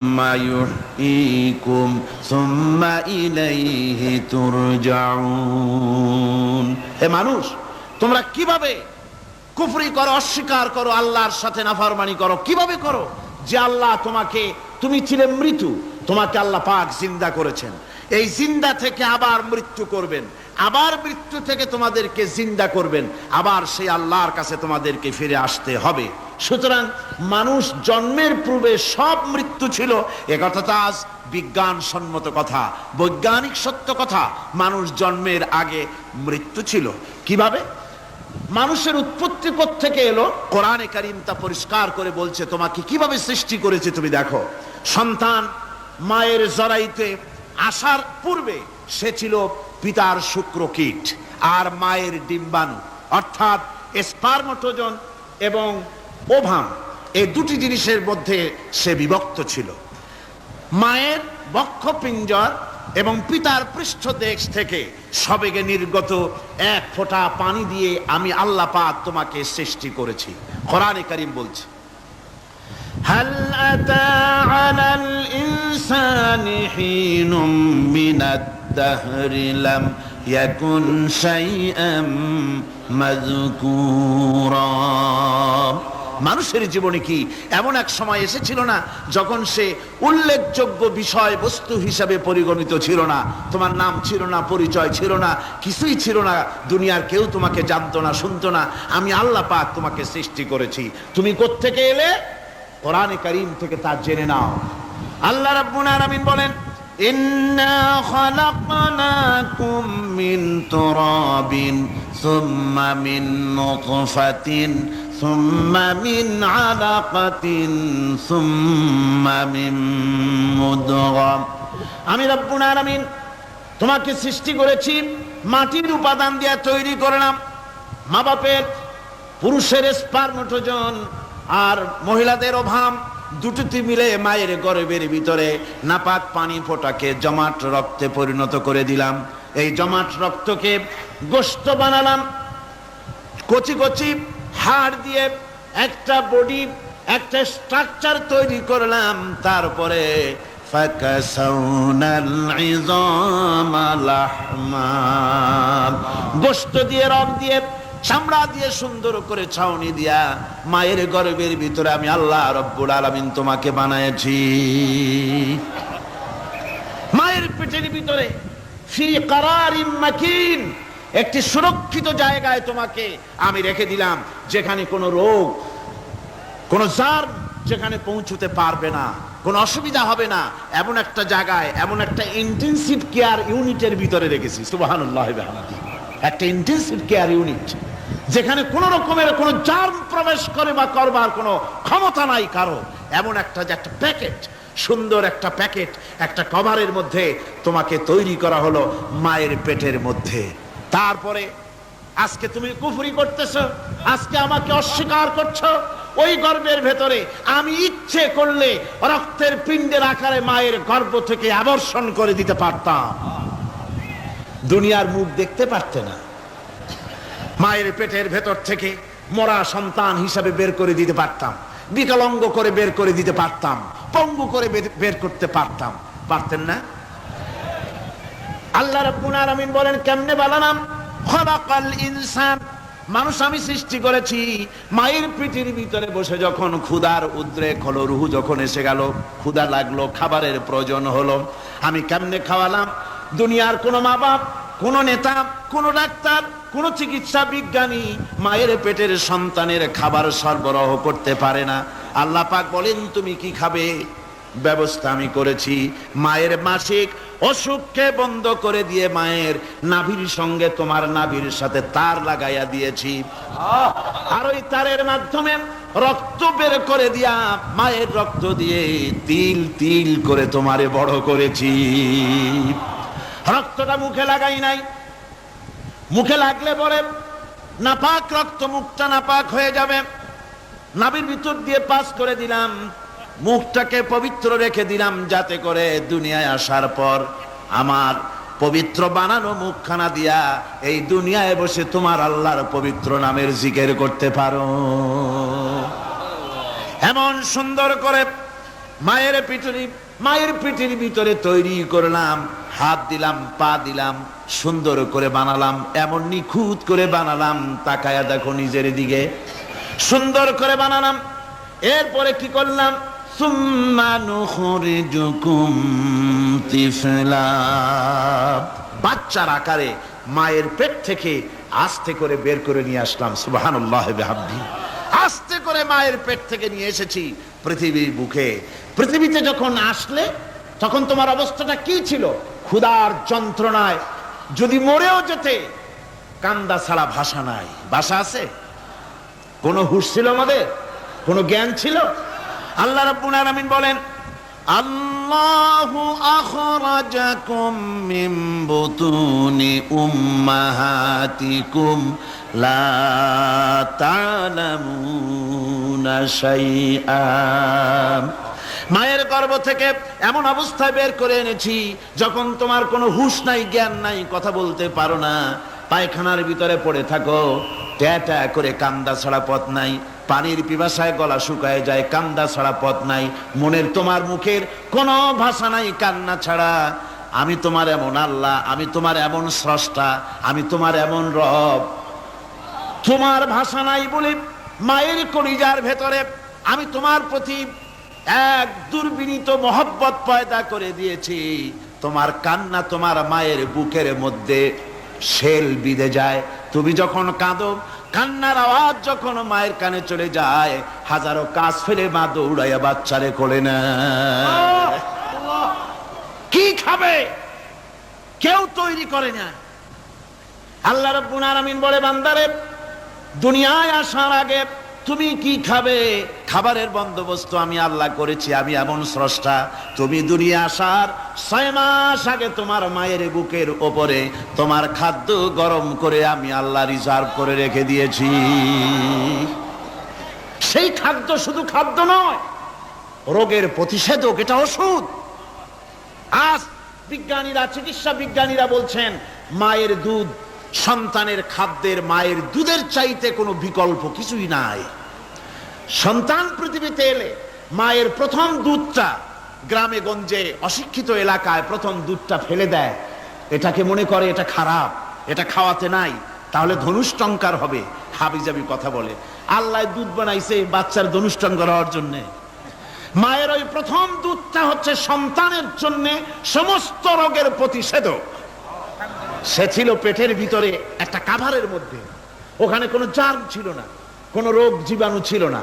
ثم يحييكم ثم إليه ترجعون হে মানুষ তোমরা কিভাবে কুফরি করো অস্বীকার করো আল্লাহর সাথে নাফরমানি করো কিভাবে করো যে আল্লাহ তোমাকে তুমি ছিলে মৃত্যু তোমাকে আল্লাহ পাক জিন্দা করেছেন এই জিন্দা থেকে আবার মৃত্যু করবেন আবার মৃত্যু থেকে তোমাদেরকে জিন্দা করবেন আবার সেই আল্লাহর কাছে তোমাদেরকে ফিরে আসতে হবে সুতরাং মানুষ জন্মের পূর্বে সব মৃত্যু ছিল। একথা তো আজ বিজ্ঞান সম্মত কথা, বৈজ্ঞানিক সত্য কথা। মানুষ জন্মের আগে মৃত্যু ছিল। কীভাবে? মানুষের উৎপত্তি থেকে এলো? কোরআনে কারিম তা পরিষ্কার করে বলছে, তোমাকে কীভাবে সৃষ্টি করেছে তুমি দেখো। সন্তান মায়ের জরাইতে আসার পূর্বে সে ছিল পিতার শুক্র কীট আর মায়ের ডিম্বাণু, অর্থাৎ স্পার্মটোজন এবং ওভাম এই দুটি জিনিসের মধ্যে সে বিভক্ত ছিল মায়ের বক্ষপিঞ্জর এবং পিতার পৃষ্ঠদেশ থেকে সবেগে নির্গত এক ফোঁটা পানি দিয়ে আমি আল্লাহ পাক তোমাকে সৃষ্টি করেছি কোরআনে কারিম বলছে هل أتى على الإنسان حين من الدهر لم يكن شيئا مذكورا মানুষের জীবনে কি এমন এক সময় এসেছিল না যখন সে উল্লেখযোগ্য বিষয় বস্তু হিসাবে পরিগণিত ছিল না তোমার নাম ছিল না পরিচয় ছিল না কিছুই ছিল না দুনিয়ার কেউ তোমাকে জানতো না শুনতো না আমি আল্লাহ পাক তোমাকে সৃষ্টি করেছি তুমি কোত্থেকে এলে কোরআনে কারিম থেকে তা জেনে নাও আল্লাহ রাব্বুল আলামিন বলেন إنا خلقناكم من تراب ثم من نطفة ثم من علقة ثم من مدغة আমি রব্বুল আলামিন তোমাকে সৃষ্টি করেছি মাটির উপাদান দিয়ে তৈরি করলাম মা বাপের পুরুষের স্পার্মটোজন আর মহিলাদের অভাব দুটোতে মিলে মায়ের গর্ভের ভিতরে নাপাক পানি ফোটাকে জমাট রক্তে পরিণত করে দিলাম এই জমাট রক্তকে গোস্ত বানালাম কচি কচি হার দিয়ে একটা বডি একটা স্ট্রাকচার তৈরি করলাম। তারপরে গোস্ত দিয়ে, রব দিয়ে, চামড়া দিয়ে সুন্দর করে ছাউনি দিয়া মায়ের গর্বের ভিতরে আমি আল্লাহ রব্বুল আলমিন তোমাকে বানাইছি মায়ের পেটের ভিতরে ফি কারার মাকিন একটি সুরক্ষিত জায়গায় তোমাকে আমি রেখে দিলাম, যেখানে কোনো রোগ, কোনো জার যেখানে পৌঁছতে পারবে না, কোনো অসুবিধা হবে না। এমন একটা জায়গায়, এমন একটা ইন্টেনসিভ কেয়ার ইউনিটের ভিতরে রেখেছি। সুবহানাল্লাহ একটা ইন্টেনসিভ কেয়ার ইউনিট যেখানে কোনো রকমের কোনো জার্ম প্রবেশ করে বা করবার কোনো ক্ষমতা নাই কারও। এমন একটা যে একটা প্যাকেট সুন্দর একটা প্যাকেট একটা কভারের মধ্যে তোমাকে তৈরি করা হলো মায়ের পেটের মধ্যে। তারপরে, আজকে তুমি কুফরি করতেছ, আজকে আমাকে অস্বীকার করছ, ওই গর্ভের ভেতরে আমি ইচ্ছে করলে রক্তের পিণ্ডের আকারে মায়ের গর্ভ থেকে আবর্ষণ করে দিতে পারতাম। দুনিয়ার মুখ দেখতে পারতে না। মায়ের পেটের ভেতর থেকে মরা সন্তান হিসাবে বের করে দিতে পারতাম, বিকলঙ্গ করে বের করে দিতে পারতাম, পঙ্গু করে বের করতে পারতাম। পারতেন না? আল্লাহ রাব্বুল বলেন, কেমনে বানালাম খলাকাল ইনসান। মানুষ আমি সৃষ্টি করেছি, মায়ের পিঠির ভিতরে বসে যখন ক্ষুধার উদ্রেক হলো, রুহু যখন এসে গেল, ক্ষুধা লাগল, খাবারের প্রয়োজন হলো, আমি কেমনে খাওয়ালাম? দুনিয়ার কোনো মা বাপ কোন নেতা, কোন ডাক্তার, কোন চিকিৎসা বিজ্ঞানী মায়ের পেটের সন্তানের খাবার সরবরাহ করতে পারে না। আল্লাহ পাক বলেন, তুমি কি খাবে? ব্যবস্থা আমি করেছি। মায়ের মাসিক অসুখকে বন্ধ করে দিয়ে মায়ের নাভির সঙ্গে তোমার নাভির সাথে তার লাগাইয়া দিয়েছি। আর ওই তারের মাধ্যমে রক্ত বের করে দিয়া মায়ের রক্ত দিয়ে তিল তিল করে তোমারে বড় করেছি। রক্তটা মুখে লাগাই নাই। মুখে লাগলে পরে নাপাক রক্ত মুখটা নাপাক হয়ে যাবে। নাভির ভিতর দিয়ে পাস করে দিলাম। মুখটাকে পবিত্র রেখে দিলাম যাতে করে দুনিয়ায় আসার পর আমার পবিত্র বানানো মুখখানা দিয়া এই দুনিয়ায় বসে তোমার আল্লাহর পবিত্র নামের জিকের করতে পারো। এমন সুন্দর করে মায়ের পিঠুরি মায়ের পিঠির ভিতরে তৈরি করলাম, হাত দিলাম, পা দিলাম, সুন্দর করে বানালাম, এমন নিখুঁত করে বানালাম, তাকায়া দেখো নিজের দিকে। সুন্দর করে বানালাম, এরপরে কি করলাম? বাচ্চার আকারে মায়ের পেট থেকে আস্তে করে বের করে নিয়ে আসলাম, সুবহানাল্লাহ আস্তে করে মায়ের পেট থেকে নিয়ে এসেছি পৃথিবীর বুকে। পৃথিবীতে যখন আসলে, তখন তোমার অবস্থাটা কি ছিল? ক্ষুধার যন্ত্রণায়। যদি মরেও যেতে, কান্দা ছাড়া ভাষা নাই। ভাষা আছে? কোনো হুশ ছিল আমাদের? কোনো জ্ঞান ছিল? আল্লাহ রাব্বুল আলামিন বলেন, আল্লাহু আখরাজাকুম মিন বুতুনি উম্মাহাতিকুম, লা তা'লামুনা শাইআ। মায়ের গর্ভ থেকে এমন অবস্থায় বের করে এনেছি, যখন তোমার কোনো হুঁশ নাই, জ্ঞান নাই, কথা বলতে পারো না। পায়খানার ভিতরে পড়ে থাকো। ট্যা ট্যা করে কান্দা ছাড়া পথ নাই। পানির পিপাসায় গলা শুকায় যায়, কান্দা ছাড়া পথ নাই, মনের তোমার মুখের কোনো ভাষা নাই, কান্না ছাড়া। আমি তোমার এমন আল্লাহ, আমি তোমার এমন স্রষ্টা, আমি তোমার এমন রব। তোমার ভাষা নাই বলে মায়ের কলিজার ভেতরে আমি তোমার প্রতি এক দুর্বিনীত মহব্বত পয়দা করে দিয়েছি। তোমার কান্না তোমার মায়ের বুকের মধ্যে শেল বিঁধে যায়। তুমি যখন কাঁদো কান্নার আওয়াজ যখন মায়ের কানে চলে যায়, হাজারো কাজ ফেলে মা দৌড়াইয়া বাচ্চারে কোলে না কি খাবে? কেউ তৈরি করে না। আল্লাহ রব্বুল আলামিন বলে, বান্দারে, দুনিয়ায় আসার আগে তুমি কি খাবে? খাবারের বন্দোবস্ত আমি আল্লাহ করেছি, আমি এমন স্রষ্টা। তুমি দুনিয়া আসার ছয় মাস আগে তোমার মায়ের বুকের ওপরে তোমার খাদ্য গরম করে আমি আল্লাহ রিজার্ভ করে রেখে দিয়েছি। সেই খাদ্য শুধু খাদ্য নয়, রোগের প্রতিষেধক, এটা ওষুধ। আজ বিজ্ঞানীরা, চিকিৎসা বিজ্ঞানীরা বলছেন, মায়ের দুধ সন্তানের খাদ্যের মায়ের দুধের চাইতে কোনো বিকল্প কিছুই নাই। সন্তান পৃথিবীতে এলে মায়ের প্রথম দুধটা গ্রামে গঞ্জে অশিক্ষিত এলাকায় প্রথম দুধটা ফেলে দেয়। এটাকে মনে করে এটা খারাপ, এটা খাওয়াতে নাই, তাহলে ধনুষ্টঙ্কার হবে, হাবিজাবি কথা বলে। আল্লাহ দুধ বানাইছে বাচ্চার ধনুষ্টঙ্কার হওয়ার জন্যে। মায়ের ওই প্রথম দুধটা হচ্ছে সন্তানের জন্য সমস্ত রোগের প্রতিষেধক। সে ছিল পেটের ভিতরে একটা কাভারের মধ্যে। ওখানে কোনো জার্ম ছিল না, কোনো রোগ জীবাণু ছিল না।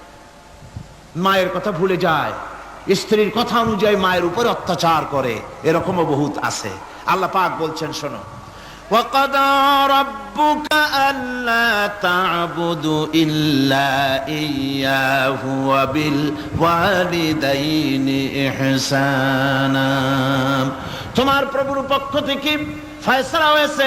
মায়ের কথা ভুলে যায় স্ত্রীর কথা অনুযায়ী মায়ের উপর অত্যাচার করে এরকমও বহুত আছে আল্লাহ পাক বলছেন শোনো وقضى ربك ألا تعبدوا إلا إياه وبالوالدين إحسانا তোমার প্রভুর পক্ষ থেকে ফয়সালা হয়েছে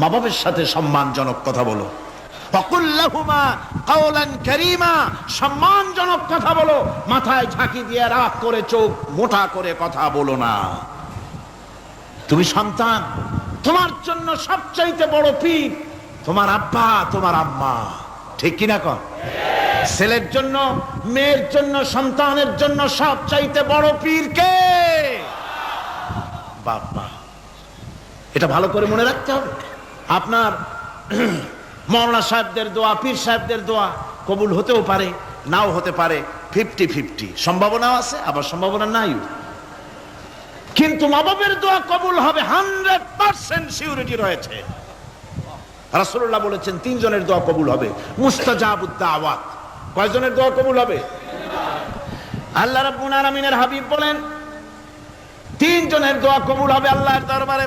মা বাবের সাথে সম্মানজনক কথা বলো। সম্মানজনক কথা বলো। মাথায় ঝাঁকি দিয়ে রাগ করে চোখ মোটা করে কথা বলো না। তুমি সন্তান, তোমার জন্য সবচাইতে বড় পীর তোমার আব্বা, তোমার আম্মা। ঠিক কিনা কর ছেলের জন্য, মেয়ের জন্য, সন্তানের জন্য সব চাইতে বড় পীর কে? বাবা এটা ভালো করে মনে রাখতে হবে। আপনার মৌলানা সাহেবদের দোয়া, পীর সাহেবদের দোয়া কবুল হতেও পারে, নাও হতে পারে। Fifty fifty. সম্ভাবনাও আছে, আবার সম্ভাবনা নাই। কিন্তু মা বাবের দোয়া কবুল হবে হান্ড্রেড পার্সেন্ট সিউরিটি রয়েছে। রাসূলুল্লাহ বলেছেন, তিনজনের দোয়া কবুল হবে। মুস্তাজাবুদ্দা আওয়াত কয়জনের দোয়া কবুল হবে? আল্লাহ রাব্বুল আলামিনের হাবিব বলেন, তিনজনের দোয়া কবুল হবে আল্লাহর দরবারে।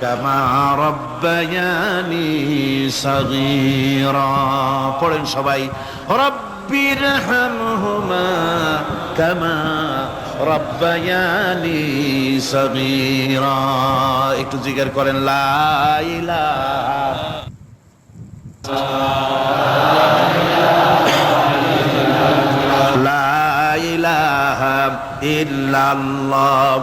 কামা রব্বায়ানি সাগীরা পড়েন সবাই রব্বির হামহুমা কামা রব্বায়ানি সাগীরা একটু জিজ্ঞেস করেন লা ইলাহা لا إله إلا الله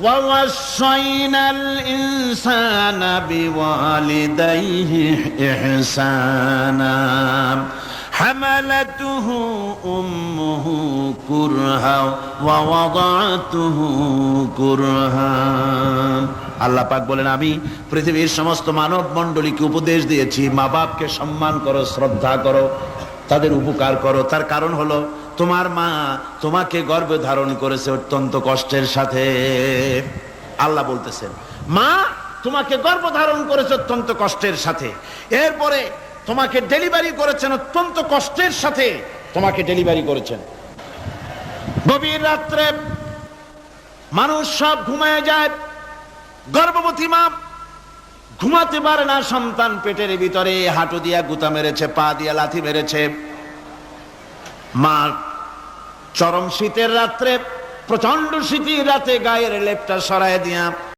ووصينا الإنسان بوالديه إحسانا حملته أمه كرها ووضعته كرها আল্লাহ পাক বলেন আমি পৃথিবীর সমস্ত মানব মণ্ডলীকে উপদেশ দিয়েছি মা বাপকে সম্মান করো শ্রদ্ধা করো তাদের উপকার করো তার কারণ হলো তোমার মা তোমাকে গর্ভে ধারণ করেছে অত্যন্ত কষ্টের সাথে। আল্লাহ বলতেছেন, মা, তোমাকে গর্ভ ধারণ করেছে অত্যন্ত কষ্টের সাথে। এরপরে তোমাকে ডেলিভারি করেছেন অত্যন্ত কষ্টের সাথে। তোমাকে ডেলিভারি করেছেন। গভীর রাত্রে মানুষ সব ঘুমায় যায়। গর্ভবতী মা ঘুমাতে পারে না সন্তান পেটের ভিতরে। হাঁটু দিয়া গুতা মেরেছে, পা দিয়া লাথি মেরেছে। মা চরম শীতের রাত্রে প্রচণ্ড শীতের রাতে গায়ের লেপটা সরায় দিয়া